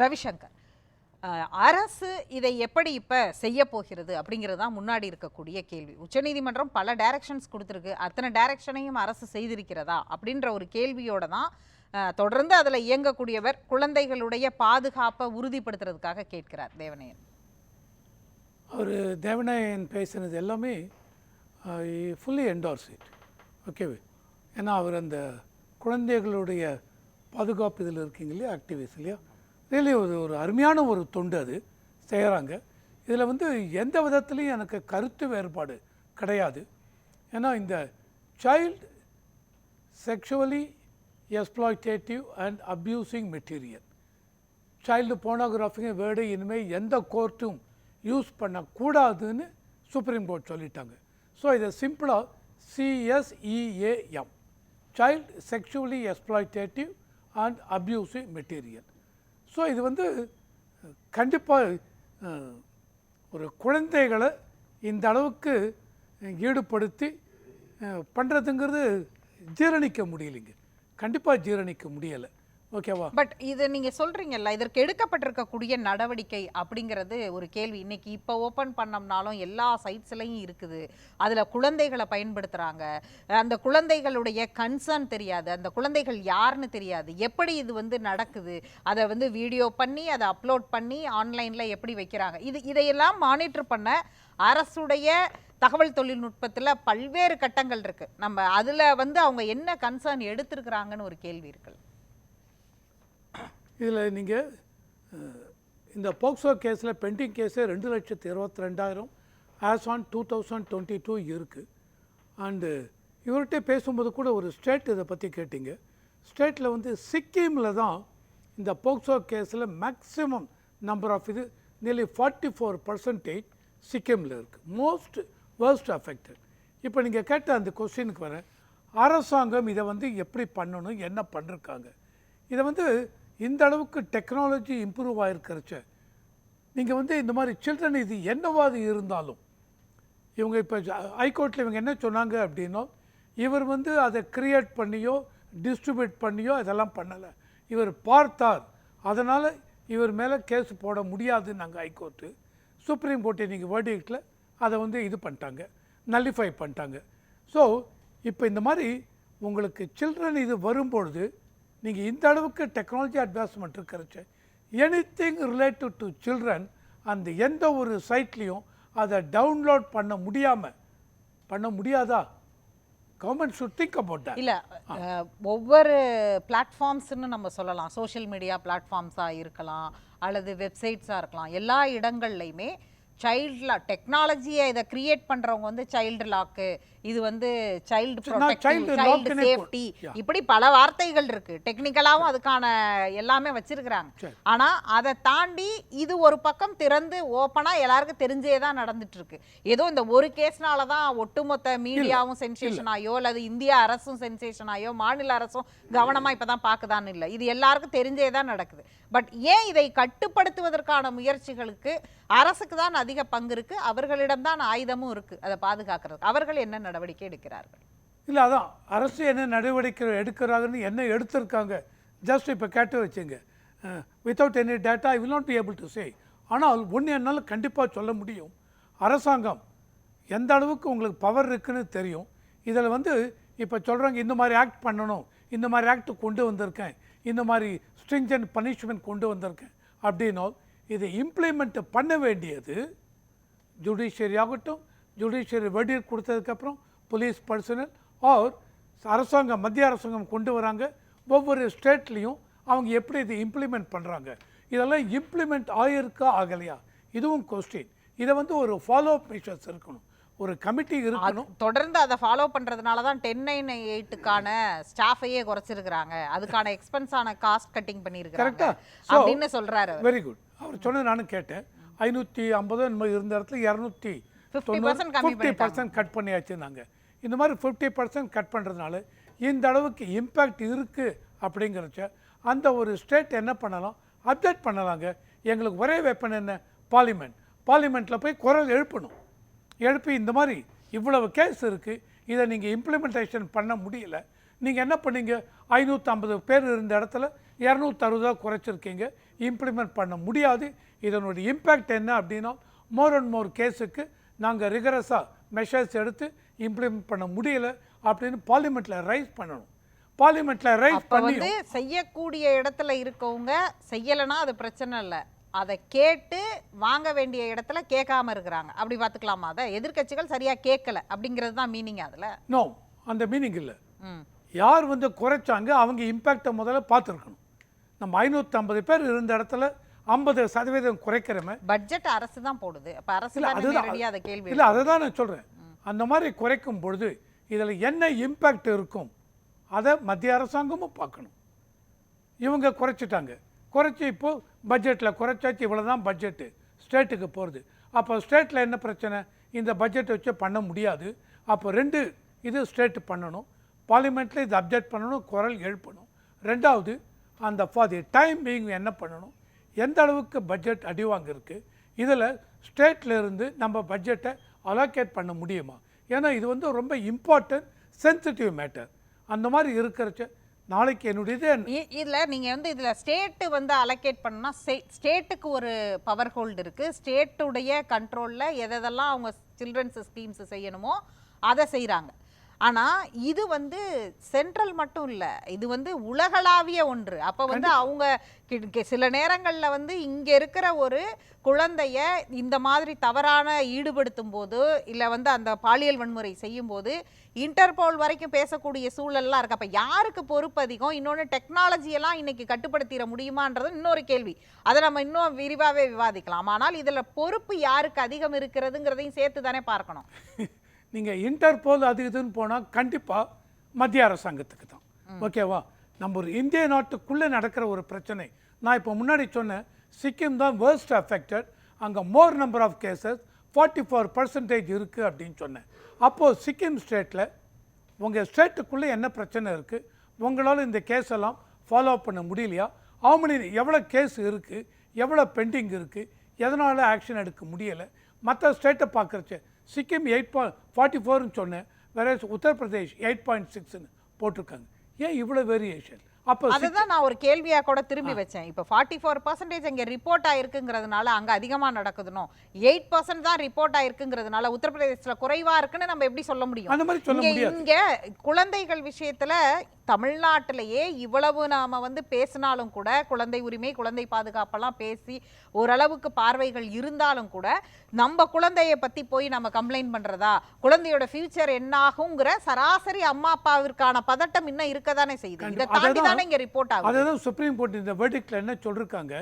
ரவிசங்கர். அரசு இதை எப்படி இப்போ செய்ய போகிறது அப்படிங்கிறது தான் முன்னாடி இருக்கக்கூடிய கேள்வி. உச்சநீதிமன்றம் பல டைரக்ஷன்ஸ் கொடுத்துருக்கு. அத்தனை டைரக்ஷனையும் அரசு செய்திருக்கிறதா அப்படின்ற ஒரு கேள்வியோட தான் தொடர்ந்து அதில் இயங்கக்கூடியவர் குழந்தைகளுடைய பாதுகாப்பை உறுதிப்படுத்துறதுக்காக கேட்கிறார் தேவனையன் அவர் தேவநாயகன் பேசினது எல்லாமே ஃபுல்லி என்டார்ஸ் இட் ஓகே ஏன்னா அவர் அந்த குழந்தைகளுடைய பாதுகாப்பு இதில் இருக்கீங்க இல்லையா? ஆக்டிவிஸ் இல்லையா? ரியலி ஒரு ஒரு அருமையான ஒரு தொண்டு அது. செய்கிறாங்க இதில் வந்து எந்த விதத்துலையும் எனக்கு கருத்து வேறுபாடு கிடையாது. ஏன்னா இந்த child sexually exploitative and abusing material child போனோகிராஃபிங்க word இனிமேல் எந்த கோர்ட்டும் யூஸ் பண்ணக்கூடாதுன்னு சுப்ரீம் கோர்ட் சொல்லிட்டாங்க. ஸோ இதை சிம்பிளாக C S E A M child sexually exploitative and abusive material so இது வந்து கண்டிப்பாக ஒரு குழந்தைகளை இந்த அளவுக்கு ஈடுபடுத்தி பண்ணுறதுங்கிறது ஜீரணிக்க முடியலைங்க. கண்டிப்பாக ஜீரணிக்க முடியலை. ஓகேவா? பட் இது நீங்க சொல்றீங்கல்ல இதற்கு எடுக்கப்பட்டிருக்கக்கூடிய நடவடிக்கை அப்படிங்கிறது ஒரு கேள்வி. இன்னைக்கு இப்போ ஓப்பன் பண்ணோம்னாலும் எல்லா சைட்ஸ்லையும் இருக்குது. அதில் குழந்தைகளை பயன்படுத்துகிறாங்க அந்த குழந்தைகளுடைய கன்சர்ன் தெரியாது. அந்த குழந்தைகள் யாருன்னு தெரியாது. எப்படி இது வந்து நடக்குது? அதை வந்து வீடியோ பண்ணி அதை அப்லோட் பண்ணி ஆன்லைனில் எப்படி வைக்கிறாங்க? இது இதையெல்லாம் மானிட்டர் பண்ண அரசுடைய தகவல் தொழில்நுட்பத்தில் பல்வேறு கட்டங்கள் இருக்குது நம்ம அதில் வந்து அவங்க என்ன கன்சர்ன் எடுத்திருக்கிறாங்கன்னு ஒரு கேள்வி இருக்குது இதில் நீங்கள் இந்த போக்சோ கேஸில் பெண்டிங் கேஸே ரெண்டு லட்சத்து இருபத்தி ரெண்டாயிரம் as on two thousand twenty two இருக்குது அண்டு இவர்கிட்ட பேசும்போது கூட ஒரு ஸ்டேட் இதை பற்றி கேட்டிங்க. ஸ்டேட்டில் வந்து சிக்கிமில் தான் இந்த போக்சோ கேஸில் மேக்ஸிமம் நம்பர் ஆஃப் இது நியர்லி ஃபார்ட்டி ஃபோர் பர்சன்டேஜ் சிக்கிமில் இருக்குது மோஸ்ட் வேர்ஸ்ட் அஃபெக்டட் இப்போ நீங்கள் கேட்ட அந்த கொஸ்டினுக்கு வரேன். அரசாங்கம் இதை வந்து எப்படி பண்ணணும் என்ன பண்ணிருக்காங்க? இதை வந்து இந்த அளவுக்கு டெக்னாலஜி இம்ப்ரூவ் ஆகிருக்கிறச்ச நீங்கள் வந்து இந்த மாதிரி சில்ட்ரன் இது என்னவாது இருந்தாலும் இவங்க இப்போ ஹைகோர்ட்டில் இவங்க என்ன சொன்னாங்க அப்படின்னா இவர் வந்து அதை கிரியேட் பண்ணியோ டிஸ்ட்ரிபியூட் பண்ணியோ இதெல்லாம் பண்ணலை. இவர் பார்த்தார். அதனால் இவர் மேலே கேஸ் போட முடியாதுன்னு நாங்கள் ஹைகோர்ட்டு சுப்ரீம் கோர்ட் இன்றைக்கி வேர்டிக்டில் அதை வந்து இது பண்ணிட்டாங்க நல்லிஃபை பண்ணிட்டாங்க. ஸோ இப்போ இந்த மாதிரி உங்களுக்கு சில்ட்ரன் இது வரும்பொழுது நீங்கள் இந்த அளவுக்கு technology advancement இருக்கிறச்ச any thing related to children அந்த எந்த ஒரு சைட்லேயும் அதை டவுன்லோட் பண்ண முடியாமல் பண்ண முடியாதா? Government should think about that. இல்ல ஒவ்வொரு பிளாட்ஃபார்ம்ஸ்னு நம்ம சொல்லலாம். சோஷியல் மீடியா பிளாட்ஃபார்ம்ஸா இருக்கலாம் அல்லது வெப்சைட்ஸா இருக்கலாம். எல்லா இடங்கள்லையுமே சைல்டு டெக்னாலஜியை இதை கிரியேட் பண்றவங்க வந்து சைல்டு லாக்கு இது வந்து சைல்டு சைல்டு சேஃப்டி. இப்படி பல வார்த்தைகள் இருக்கு. டெக்னிக்கலாவும் அதுக்கான எல்லாமே வச்சிருக்கிறாங்க. சரி. ஆனா அதை தாண்டி இது ஒரு பக்கம் திறந்து ஓப்பனா எல்லாருக்கும் தெரிஞ்சே தான் நடந்துட்டு இருக்கு ஏதோ இந்த ஒரு கேஸ்னால தான் ஒட்டுமொத்த மீடியாவும் சென்சேஷன் ஆயோ அல்லது இந்திய அரசும் சென்சேஷன் ஆயோ மாநில அரசும் கவனமா இப்பதான் பாக்குதான்னு இல்ல. இது எல்லாருக்கும் தெரிஞ்சே தான் நடக்குது. பட் ஏன் இதை கட்டுப்படுத்துவதற்கான முயற்சிகளுக்கு அரசுக்கு தான் அதிக பங்கு இருக்கு. அவர்களிடம்தான் ஆயுதமும் இருக்கு. அதை பாதுகாக்கிறதுக்கு. அவர்கள் என்ன நடவடிக்கை எடுக்கிறார்கள்? இல்லை அதான். அரசு என்ன நடவடிக்கை எடுக்கிறாங்கன்னு என்ன எடுத்திருக்காங்க? ஜஸ்ட் இப்போ கேட்டு வச்சுங்க. Without any data I will not be able to say ஆனால் ஒன்று என்னால் கண்டிப்பாக சொல்ல முடியும். அரசாங்கம் எந்த அளவுக்கு உங்களுக்கு பவர் இருக்குன்னு தெரியும். இதில் வந்து இப்போ சொல்கிறாங்க இந்த மாதிரி ஆக்ட் பண்ணணும். இந்த மாதிரி ஆக்ட் கொண்டு வந்திருக்கேன். இந்த மாதிரி ஸ்ட்ரிஞ்சன்ட் பனிஷ்மெண்ட் கொண்டு வந்திருக்கேன். அப்படின்னால் இதை இம்ப்ளிமெண்ட் பண்ண வேண்டியது ஜுடிஷியரி ஆகட்டும் ஜுடிஷியரி வெடிர் கொடுத்ததுக்கப்புறம் போலீஸ் பர்சனல் ஆர் அரசாங்கம் மத்திய அரசாங்கம் கொண்டு வராங்க. ஒவ்வொரு ஸ்டேட்லேயும் அவங்க எப்படி இதை இம்ப்ளிமெண்ட் பண்ணுறாங்க இதெல்லாம் இம்ப்ளிமெண்ட் ஆகிருக்கா ஆகலையா? இதுவும் கொஸ்டின் இதை வந்து ஒரு ஃபாலோ அப் மெஷர்ஸ் இருக்கணும். ஒரு கமிட்டி இருக்கணும். தொடர்ந்து அதை ஃபாலோ பண்றதுனால தான் டென் நைன் எயிட்டுக்கான ஸ்டாஃபையே குறைச்சிருக்கிறாங்க. அதுக்கான எக்ஸ்பென்ஸான காஸ்ட் கட்டிங் பண்ணியிருக்காங்க கரெக்டா ஸோ அப்படின்னு சொல்றாரு அவர். வெரி குட் அவர் சொன்னது நானும் கேட்டேன். ஐநூற்றி ஐம்பதோ இந்த மாதிரி இருந்த இடத்துல இரநூத்தி 50% கம்மி ஃபிஃப்டி பர்சன்ட் கட் பண்ணியாச்சு நாங்கள் இந்த மாதிரி ஃபிஃப்டி பர்சன்ட் கட் பண்ணுறதுனால இந்த அளவுக்கு இம்பேக்ட் இருக்குது அப்படிங்கிறச்ச அந்த ஒரு ஸ்டேட் என்ன பண்ணலாம்? அப்டேட் பண்ணலாங்க. எங்களுக்கு ஒரே வெப்பன் என்ன? பார்லிமெண்ட் பார்லிமெண்ட்டில் போய் குரல் எழுப்பணும். எழுப்பி இந்த மாதிரி இவ்வளவு கேஸ் இருக்குது இதை நீங்கள் இம்ப்ளிமெண்டேஷன் பண்ண முடியல. நீங்கள் என்ன பண்ணீங்க? ஐநூற்றம்பது பேர் இருந்த இடத்துல இரநூத்தறுபதாக குறைச்சிருக்கீங்க. இம்ப்ளிமெண்ட் பண்ண முடியாது. இதனுடைய இம்பேக்ட் என்ன அப்படின்னா மோர் அண்ட் மோர் கேஸுக்கு நாங்கள் ரிகரஸாக மெஷர்ஸ் எடுத்து இம்ப்ளிமெண்ட் பண்ண முடியல அப்படின்னு பார்லிமெண்ட்டில் ரைஸ் பண்ணணும். பார்லிமெண்ட்டில் ரைஸ் பண்ணி செய்யக்கூடிய இடத்துல இருக்கவங்க செய்யலைன்னா அது பிரச்சனை இல்லை. அதை கேட்டு வாங்க வேண்டிய இடத்துல கேட்காம இருக்கிறாங்க. அப்படி பார்த்துக்கலாமா? அதை எதிர்க்கட்சிகள் சரியா கேட்கல அப்படிங்கிறது தான் மீனிங் அதுல? நோ அந்த மீனிங் இல்லை. ம். யார் வந்து குறைச்சாங்க அவங்க இம்பேக்டை முதல்ல பார்த்துருக்கணும். நம்ம ஐநூற்றம்பது பேர் இருந்த இடத்துல ஐம்பது சதவீதம் குறைக்கிறோமே பட்ஜெட் அரசு தான் போடுது. அப்ப அரசு அதுதான். அதை கேள்வி இல்லை அதை தான் நான் சொல்கிறேன் அந்த மாதிரி குறைக்கும் பொழுது இதில் என்ன இம்பேக்ட் இருக்கும்? அதை மத்திய அரசாங்கமும் பார்க்கணும். இவங்க குறைச்சிட்டாங்க. குறைச்சி இப்போ பட்ஜெட்டில் குறைச்சாச்சு இவ்வளோ தான் பட்ஜெட்டு ஸ்டேட்டுக்கு போகிறது அப்போ ஸ்டேட்டில் என்ன பிரச்சனை? இந்த பட்ஜெட்டை வச்சு பண்ண முடியாது. அப்போ ரெண்டு இது ஸ்டேட் பண்ணணும். பார்லிமெண்ட்டில் இது அப்டேட் பண்ணணும் குரல் எழுப்பணும். ரெண்டாவது அந்த ஃபார் தி டைம் பீயிங் என்ன பண்ணணும்? எந்த அளவுக்கு பட்ஜெட் அடி வாங்கியிருக்கு இதில் ஸ்டேட்லேருந்து நம்ம பட்ஜெட்டை அலோகேட் பண்ண முடியுமா? ஏன்னா இது வந்து ரொம்ப இம்பார்ட்டன்ட் சென்சிட்டிவ் மேட்டர் அந்த மாதிரி இருக்கிறச்ச நாளைக்கு என்னுடைய இது நீங்கள் வந்து இதில் ஸ்டேட்டு வந்து அலோகேட் பண்ணா ஸ்டேட்டுக்கு ஒரு பவர் ஹோல்டு இருக்குது ஸ்டேட்டுடைய கண்ட்ரோலில் எதெல்லாம் அவங்க சில்ட்ரன்ஸ் ஸ்கீம்ஸ் செய்யணுமோ அதை செய்கிறாங்க ஆனா இது வந்து சென்ட்ரல் மட்டும் இல்ல. இது வந்து உலகளாவிய ஒன்று. அப்ப வந்து அவங்க சில நேரங்கள்ல வந்து இங்க இருக்கிற ஒரு குழந்தைய இந்த மாதிரி தவறான ஈடுபடுத்தும் போது இல்ல வந்து அந்த பாலியல் வன்முறை செய்யும் போது இன்டர்போல் வரைக்கும் பேசக்கூடிய சூழல்லாம் இருக்கு. அப்ப யாருக்கு பொறுப்பு அதிகம்? இன்னொன்று டெக்னாலஜி எல்லாம் இன்னைக்கு கட்டுப்படுத்திட முடியுமான்றது இன்னொரு கேள்வி. அதை நம்ம இன்னும் விரிவாவே விவாதிக்கலாம். ஆனால் இதுல பொறுப்பு யாருக்கு அதிகம் இருக்கிறதுங்கிறதையும் சேர்த்து தானே பார்க்கணும். நீங்கள் இன்டர்போல் அது இதுன்னு போனால் கண்டிப்பாக மத்திய அரசாங்கத்துக்கு தான். ஓகேவா? நம்ம ஒரு இந்திய நாட்டுக்குள்ளே நடக்கிற ஒரு பிரச்சனை. நான் இப்போ முன்னாடி சொன்னேன் சிக்கிம் தான் வேர்ஸ்ட் அஃபெக்டட் அங்கே more number of cases forty four percentage இருக்குது அப்படின்னு சொன்னேன். அப்போது சிக்கிம் ஸ்டேட்டில் உங்கள் ஸ்டேட்டுக்குள்ளே என்ன பிரச்சனை இருக்குது உங்களால் இந்த கேஸ் எல்லாம் ஃபாலோ பண்ண முடியலையா? அவமணி எவ்வளோ கேஸ் இருக்குது எவ்வளோ பெண்டிங் இருக்குது எதனால் ஆக்ஷன் எடுக்க முடியலை? மற்ற ஸ்டேட்டை பார்க்குறச்ச சிக்கிம் எயிட் பாயிண்ட் ஃபார்ட்டி ஃபோர்னு சொன்னேன். வேற உத்தரப்பிரதேஷ் எயிட் பாயிண்ட் சிக்ஸ்னு போட்டிருக்காங்க. ஏன் இவ்வளோ வேரியேஷன் அப்போ அதுதான் நான் ஒரு கேள்வியா கூட திரும்பி வச்சேன். இப்போ ஃபார்ட்டி ஃபோர் பர்சன்டேஜ் அங்கே ரிப்போர்ட் ஆயிருக்குங்கிறதுனால அங்க அதிகமா நடக்குதுனோ எயிட் பர்சன்ட் தான் ரிப்போர்ட் ஆயிருக்குங்கிறதுனால உத்தரப்பிரதேசத்துல குறைவா இருக்குன்னு நம்ம எப்படி சொல்ல முடியும்? அந்த மாதிரி சொல்ல இங்க முடியாது. இங்க குழந்தைகள் விஷயத்துல தமிழ்நாட்டிலேயே இவ்வளவு நாம வந்து பேசினாலும் கூட குழந்தை உரிமை குழந்தை பாதுகாப்பெல்லாம் பேசி ஓரளவுக்கு பார்வைகள் இருந்தாலும் கூட நம்ம குழந்தைய பத்தி போய் நம்ம கம்ப்ளைண்ட் பண்றதா? குழந்தையோட ஃபியூச்சர் என்ன ஆகுங்கிற சராசரி அம்மா அப்பாவிற்கான பதட்டம் இன்னும் இருக்கதானே செய்யுது. இதை. தாண்டி தானே இங்கே ரிப்போர்ட் ஆகும் அதுதான் சுப்ரீம் கோர்ட் இந்த வேர்டிக்டில் என்ன சொல்லியிருக்காங்க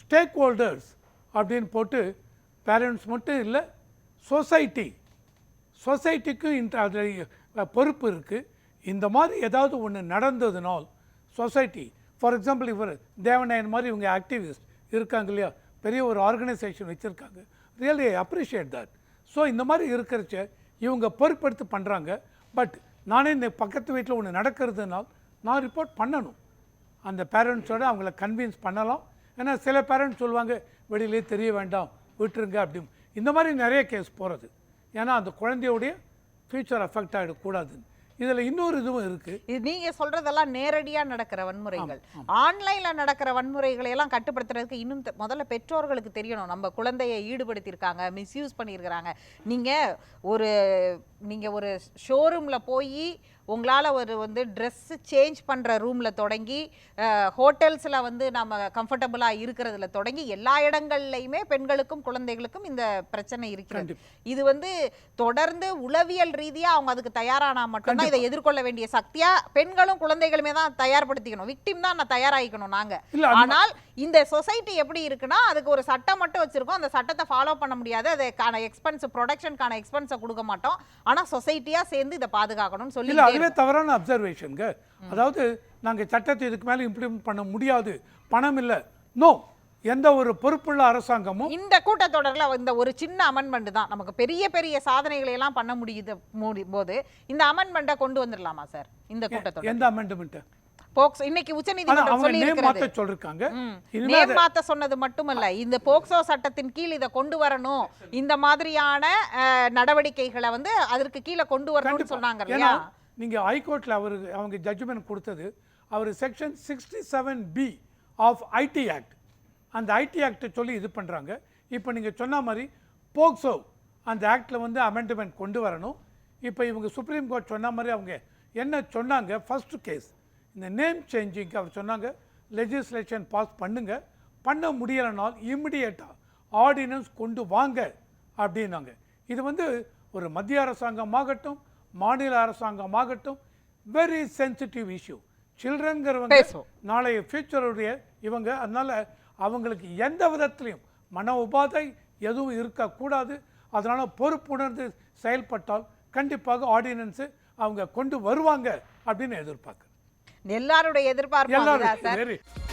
ஸ்டேக் ஹோல்டர்ஸ் அப்படின்னு போட்டு பேரண்ட்ஸ் மட்டும் இல்லை சொசைட்டி சொசைட்டிக்கும் இந்த அதில் பொறுப்பு இருக்குது இந்த மாதிரி ஏதாவது ஒன்று நடந்ததுனால் சொசைட்டி ஃபார் எக்ஸாம்பிள் இவர் தேவநாயன் மாதிரி இவங்க ஆக்டிவிஸ்ட் இருக்காங்க இல்லையா? பெரிய ஒரு ஆர்கனைசேஷன் வச்சுருக்காங்க. ரியலி அப்ரிஷியேட் தட் ஸோ இந்த மாதிரி இருக்கிறச்ச இவங்க பொறுப்பெடுத்து பண்ணுறாங்க பட் நானே இந்த பக்கத்து வீட்டில் ஒன்று நடக்கிறதுனால் நான் ரிப்போர்ட் பண்ணணும். அந்த பேரண்ட்ஸோட அவங்கள கன்வின்ஸ் பண்ணலாம். ஏன்னா சில பேரண்ட்ஸ் சொல்லுவாங்க வெளியிலே தெரிய வேண்டாம் விட்டுருங்க அப்படி இந்த மாதிரி நிறைய கேஸ் போகிறது ஏன்னா அந்த குழந்தையோடைய ஃபியூச்சர் அஃபெக்ட் ஆகிடக்கூடாதுன்னு இதில் இன்னொரு இதுவும் இருக்குது இது நீங்க சொல்றதெல்லாம் நேரடியா நடக்கிற வன்முறைகள். ஆன்லைன்ல நடக்கிற வன்முறைகளை எல்லாம் கட்டுப்படுத்துறதுக்கு இன்னும் முதல்ல பெற்றோர்களுக்கு தெரியணும். நம்ம குழந்தையை ஈடுபடுத்தியிருக்காங்க மிஸ்யூஸ் பண்ணியிருக்கிறாங்க. நீங்க ஒரு நீங்க ஒரு ஷோரூம்ல போய் உங்களால ஒரு வந்து Dress சேஞ்ச் பண்ற ரூம்ல தொடங்கி ஹோட்டல்ஸ்ல வந்து நம்ம கம்ஃபர்டபுளா இருக்கிறதுல தொடங்கி எல்லா இடங்கள்லையுமே பெண்களுக்கும் குழந்தைகளுக்கும் இந்த பிரச்சனை இருக்கிறது. இது வந்து தொடர்ந்து உளவியல் ரீதியா அவங்க அதுக்கு தயாரானா மட்டும்தான் இதை எதிர்கொள்ள வேண்டிய சக்தியா பெண்களும் குழந்தைகளுமே தான் தயார்படுத்திக்கணும். விக்டிம் தான் நான் தயாராகிக்கணும் நாங்க. இல்ல, அந்த- ஆனால் இந்த சொசைட்டி எப்படி இருக்குன்னா அதுக்கு ஒரு சட்டம் மட்டும் வச்சிருக்கோம். அந்த சட்டத்தை ஃபாலோ பண்ண முடியாது. அதுக்கான எக்ஸ்பென்ஸ் ப்ரொடக்ஷனுக்கான எக்ஸ்பென்ஸை கொடுக்க மாட்டோம். ஆனா சொசைட்டியா சேர்ந்து இதை பாதுகாக்கணும்னு சொல்லி அதுவே தவறான அப்சர்வேஷனுங்க அதாவது நாங்கள் சட்டத்தை இதுக்கு மேலே இம்ப்ளிமெண்ட் பண்ண முடியாது. பணம் இல்லை. நோ எந்த ஒரு பொறுப்புள்ள அரசாங்கமும் இந்த கூட்டத்தொடர்ல இந்த ஒரு சின்ன அமெண்ட்மெண்ட் தான். நமக்கு பெரிய பெரிய சாதனைகளை எல்லாம் பண்ண முடியுது போது இந்த அமெண்ட்மெண்ட்டை கொண்டு வந்துடலாமா சார் இந்த கூட்டத்தொடர் எந்த அமெண்ட்மெண்ட்டு போக்சோ இன்னைக்கு உச்சநீதிமன்றம் சொல்லி இனிமேல் நேம் மாத்த சொன்னது மட்டுமல்ல. இந்த போக்சோ சட்டத்தின் கீழ் இதை கொண்டு வரணும். இந்த மாதிரியான நடவடிக்கைகளை வந்து அதற்கு கீழே கொண்டு வரணும்னு சொன்னாங்க இல்லையா? நீங்கள் ஹைகோர்ட்டில் அவர் அவங்க ஜட்ஜ்மெண்ட் கொடுத்தது அவர் section sixty seven B of IT act அந்த ஐடி ஆக்டை சொல்லி இது பண்ணுறாங்க இப்போ நீங்கள் சொன்ன மாதிரி போக்சோ அந்த ஆக்டில் வந்து அமெண்ட்மெண்ட் கொண்டு வரணும். இப்போ இவங்க சுப்ரீம் கோர்ட் சொன்ன மாதிரி அவங்க என்ன சொன்னாங்க? ஃபஸ்ட்டு கேஸ் இந்த நேம் சேஞ்சிங்க்கு அவர் சொன்னாங்க. லெஜிஸ்லேஷன் பாஸ் பண்ணுங்க. பண்ண முடியலைனால் இம்மிடியேட்டாக ஆர்டினன்ஸ் கொண்டு வாங்க அப்படின்னாங்க. இது வந்து ஒரு மத்திய அரசாங்கமாகட்டும் மாநில அரசாங்கமாகட்டும் வெரி சென்சிட்டிவ் இஷ்யூ சில்ட்ரன்கிறவங்க. நாளைய ஃபியூச்சருடைய இவங்க அதனால அவங்களுக்கு எந்த விதத்திலையும் மன உபாதை எதுவும் இருக்கக்கூடாது. அதனால பொறுப்புணர்ந்து செயல்பட்டால் கண்டிப்பாக ஆர்டினன்ஸு அவங்க கொண்டு வருவாங்க அப்படின்னு எதிர்பார்க்குறேன். எல்லாருடைய எதிர்பார்ப்பு